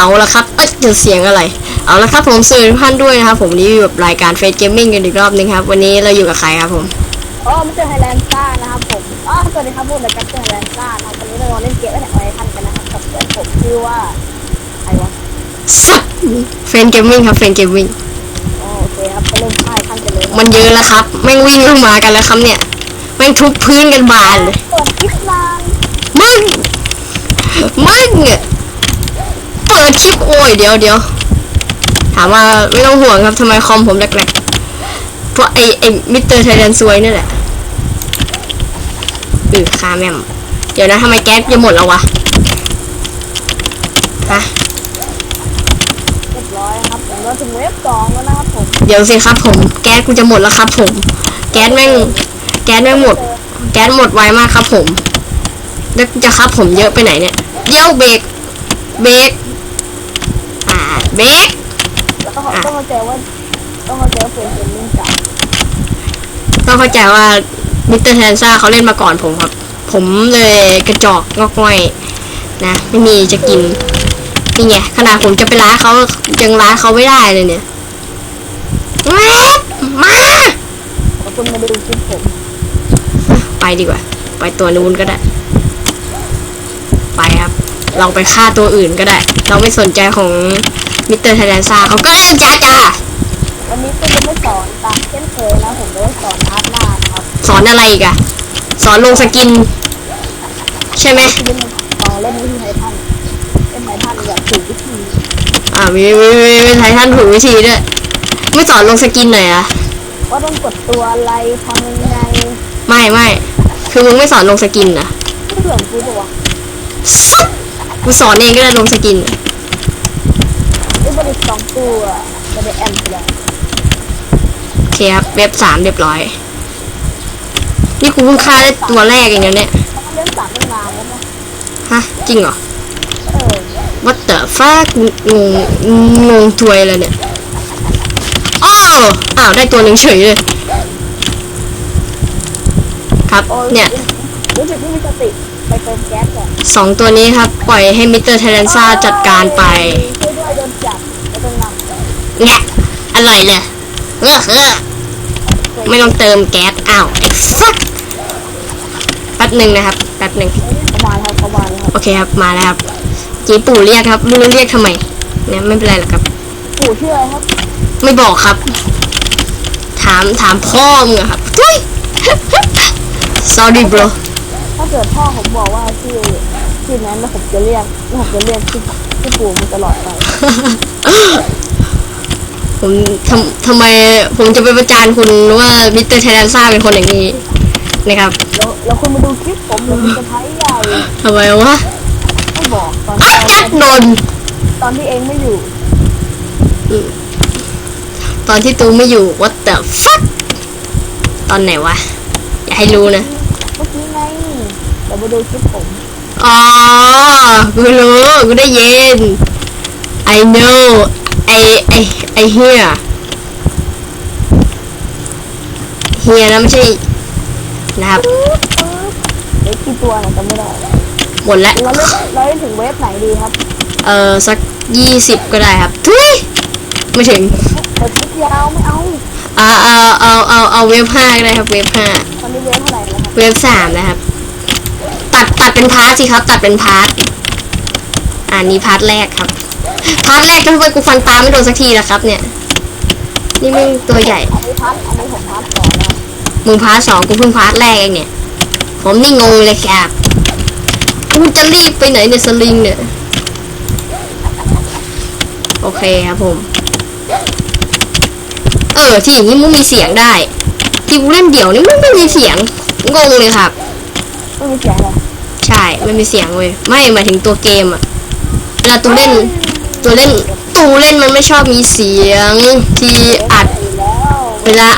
เอาละครับ เอ้ยเดี๋ยวเสียงอะไร เอาละครับผมสื่อทุกท่านด้วยนะครับ ผมนี่อยู่กับรายการเฟซเกมมิ่งกันอีกรอบนึงครับ วันนี้เราอยู่กับใครครับผมอ๋อมันจะไฮแลนด์ซ่านะครับผมอ๋อสวัสดีครับผมรายการเจอไฮแลนด์ซ่านะครับวันนี้เราเล่นเกมไม่แหลกอะไรทันกันนะครับกับเพื่อนผมชื่อว่าใครวะสัตว์เฟนเกมมิ่งครับเฟนเกมมิ่งอ๋อโอเคครับไปเล่นค่ายทันกันเลยมันเยอะแล้วครับแม่งวิ่งลงมากันแล้วครับเนี่ยแม่งทุบพื้นกันบานเลยเปิดคลิปนานมึงมึงเนี่ยเปิด คลิปโอ้ยเดี๋ยวเดี๋ยวถามว่าไม่ต้องห่วงครับทำไมคอมผมแหลกๆเพราะไอไอมิสเตอร์ไทแลนซวยนี่แหละอือคาแม่มเดี๋ยวนะทำไมแก๊สจะหมดแล้ววะฮะเรียบร้อยครับผมเราถึงเวฟสองแล้วนะครับผมเดี๋ยวสิครับผมแก๊สกูจะหมดแล้วครับ ผม แก๊สแม่งแก๊สแม่งหมด แก๊สหมดไวมากครับผมแล้วจะครับผมเยอะไปไหนเนี่ยเดี๋ยวเบรกเบรกอ่า เบรกแล้วก็ต้องมาเจอว่าต้องมาเจอเพื่อนเป็นลิงจับต้องเข้าใจว่ามิสเตอร์แทนซ่าเขาเล่นมาก่อนผมครับ ผมเลยกระจอกงอกง่อยนะ ไม่มีจะกินนี่ไงขนาดผมจะไปร้านเขายังร้านเขาไม่ได้เลยเนี่ยแว๊บมาขอบคุณมาดูคลิปผม ไปดีกว่า ไปตัวนู้นก็ได้ ไปครับ เราไปฆ่าตัวอื่นก็ได้ เราไม่สนใจของ มิสเตอร์ไทแลนซ่าเขาก็เล่นจ้าจ้าวันนี้ก็จะไม่สอนตามเช่นเคยนะผมจะสอนอาร์ตหน้านะครับสอนอะไรอีกอะสอนลงสกิน ใช่ไหมที่เล่นอ๋อเล่นวิธีไททันเล่นไททันแบบถูกวิธีอ่ามีมีมีมีไททันถูกวิธีด้วยไม่สอนลงสกินหน่อยอะว่าต้องกดตัวอะไรทำยังไงไม่ไม่คือมึงไม่สอนลงสกินนะไม่เหมือนกูปะวะสัสกูสอนเองก็ได้ลงสกินอะ ไอ้บริษัทสองตัวจะได้แอมไปแล้วโอเคครับเว็บสามเรียบร้อย นี่กูเพิ่งฆ่าได้ตัวแรกเองนะเนี่ยเล่นสามตั้งนานแล้วนะฮะจริงเหรอ เออ What the fuck งงงงถวยเลยเนี่ยอ้าวอ้าวได้ตัวหนึ่งเฉยเลย ครับโอ้เนี่ย รู้สึกไม่มีสติไปเติมแก๊สก่อนสองตัวนี้ครับ ปล่อยให้มิสเตอร์เทเลนซ่าจัดการไปช่ว เนี่ยอร่อยเลยเออเออไม่ต้องเติมแก๊สอ้าวไอ้ฟักแป๊บหนึ่งนะครับแป๊บหนึ่งประมาณครับประมาณครับโอเคครับมาแล้วครับจีปู่เรียกครับไม่รู้เรียกทำไมเนี่ยไม่เป็นไรหรอกครับ ปู่ชื่ออะไรครับ ไม่บอกครับ ถามถามพ่อมึงอะครับทุย sorry bro ถ้าเกิดพ่อผมบอกว่าชื่อชื่อนั้นแล้วผมจะเรียกแล้วผมจะเรียกชื่อชื่อปู่มันตลอดไป ผมทำทำไมผมจะไปประจานคุณว่ามิสเตอร์ไทแลนซ่าเป็นคนอย่างนี้นะครับแล้วแล้วคุณมาดูคลิปผมเลยมันจะใช้ใหญ่ทำไมวะไม่บอกตอนอ้าวจัดโดนตอนที่เองไม่อยู่ ตอนที่ตูไม่อยู่ what the fuck ตอนไหนวะ อย่าให้รู้นะเมื่อกี้ไงเดี๋ยวมาดูคลิปผม อ๋อ กูรู้ กูได้ยิน I know ไอไอไอเฮียเฮียนะไม่ใช่นะครับเดี๋ยวกี่ตัวนะจำไม่ได้หมดแล้วเราเล่นเราเล่นถึงเว็บไหนดีครับ เออสักยี่สิบก็ได้ครับทุยไม่ถึงเปิดคลิปยาวไม่เอาเอาเอาเอาเอาเอาเว็บห้าก็ได้ครับเว็บห้าตอนนี้เว็บเท่าไหร่แล้วครับเว็บสามนะครับ ตัดตัดเป็นพาร์ทสิครับ ตัดเป็นพาร์ทอ่านี้พาร์ทแรกครับ พาร์ทแรกทำไมกูฟันตามไม่โดนสักทีล่ะครับ เนี่ย นี่ไม่งตัวใหญ่ อันนี้พัดอันนี้ผมพัดต่อนะครับมึงพาร์ทสองกูเพิ่งพาร์ทแรกเองเนี่ย ผมนี่งงเลยครับกูจะรีบไปไหนเนี่ยสลิงเนี่ย โอเคครับผม เออที่อย่างนี้มึงมีเสียงได้ ที่กูเล่นเดี่ยวนี่มึงไม่มีเสียง งงเลยครับ ไม่มีเสียงเลยใช่ไม่มีเสียงเว้ย ไม่หมายถึงตัวเกมอะเวลาตูเล่น ตัวเล่นตูเล่นมันไม่ชอบมีเสียงที่อัดอยู่แล้วเวลา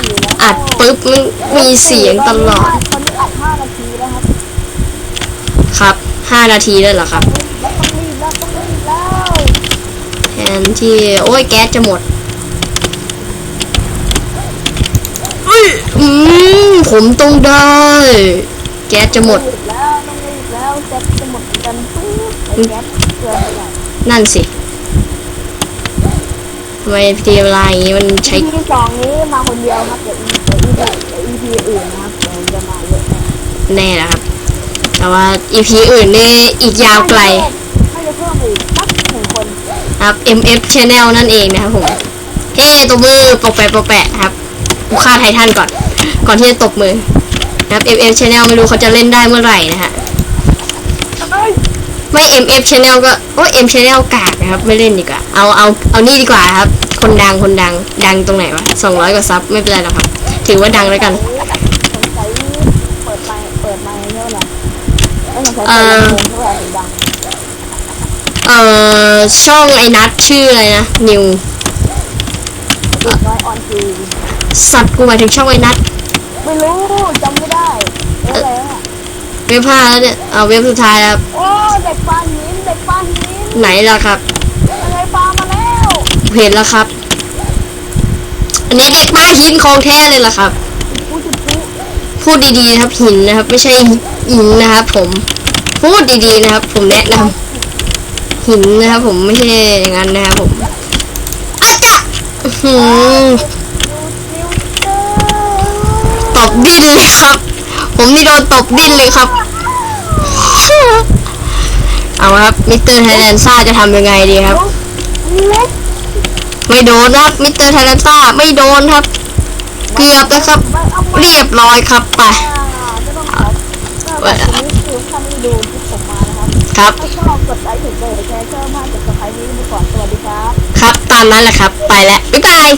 อัดปุ๊บมันมีเสียงตลอด ครับห้านาทีแล้วเหรอครับแทนที่โอ้ยแก๊สจะหมดอุ้ยอืมผมต้องได้ แก๊สจะหมดรีบแล้วต้องรีบแล้วแก๊สจะหมดนกันปุ๊บไอ้แก๊สเกลือไปใหญ่ นั่นสิ ทำไมทีเวลาอย่างนี้มันใช้ EP สองนี้มาคนเดียวครับเดี๋ยว EP เดี๋ยว EP อื่นนะครับเดี๋ยวจะมาเยอะแน่แน่นะครับ แต่ว่า EP อื่นนี่อีกยาวไกลไม่จะเพิ่มอีกสักหนึ่งคนครับ MF Channel นั่นเองนะครับผม เฮ้ตัวมือปกแปะปกแปะครับกูฆ่าไททันก่อน ก่อนที่จะตบมือนะครับ MF Channel ไม่รู้เขาจะเล่นได้เมื่อไหร่นะฮะเอ้ย ไม่ MF Channel ก็โอ้ย M Channel กากนะครับ ไม่เล่นดีกว่า เอาเอาเอานี่ดีกว่าครับ คนดังคนดังดังตรงไหนวะสองร้อยกว่าซับไม่เป็นไรหรอกครับ ถือว่าดังแล้วกันสงสัยเปิดไมค์เปิดไมค์เยอะเลยไม่สงสัยเอ่เปิดอลำโพงเท่าไหร่ถึงดังเอ่อ ช่องไอ้นัทชื่ออะไรนะ นิวอีกน้อยออนทีสัตว์กูหมายถึงช่องไอ้นัทไม่รู้จำไม่ได้เอ๊ะอะไรเนี่ยเว็บห้าแล้วเนี่ย เอาเว็บสุดท้ายแล้วโอ้เด็กปลาหินเด็กปลาหินไหนล่ะครับอะไรปลามาแล้วเห็นแล้วครับ อันนี้เด็กป้าหินของแท้เลยล่ะครับผู้จุดผู้พูดดีๆนะครับหินนะครับ ไม่ใช่หินนะครับ ผม พูดดีๆนะครับ ผมแนะนำหินนะครับผมไม่ใช่อย่างนั้นนะครับผมอาจจะอื้อหือฟิวเตอร์ตบดิ้นเลยครับ ผมนี่โดนตบดิ้นเลยครับ เอาครับมิสเตอร์ไทแลนซ่าจะทำยังไงดีครับเล็กไม่โดนครับมิสเตอร์ไทแลนซ่าไม่โดนครับ เกือบแล้วครับไม่เอาไม่เรียบร้อยครับไปจะต้องขอเออวันนี้คือท่านที่ดูที่ผมมานะครับครับถ้าชอบกดไลค์กดแชร์กดแชร์ชอบมากกดซับสไครต์นี้ไปก่อนสวัสดีครับ ครับตามนั้นแหละครับ ไปแล้วบ๊ายบาย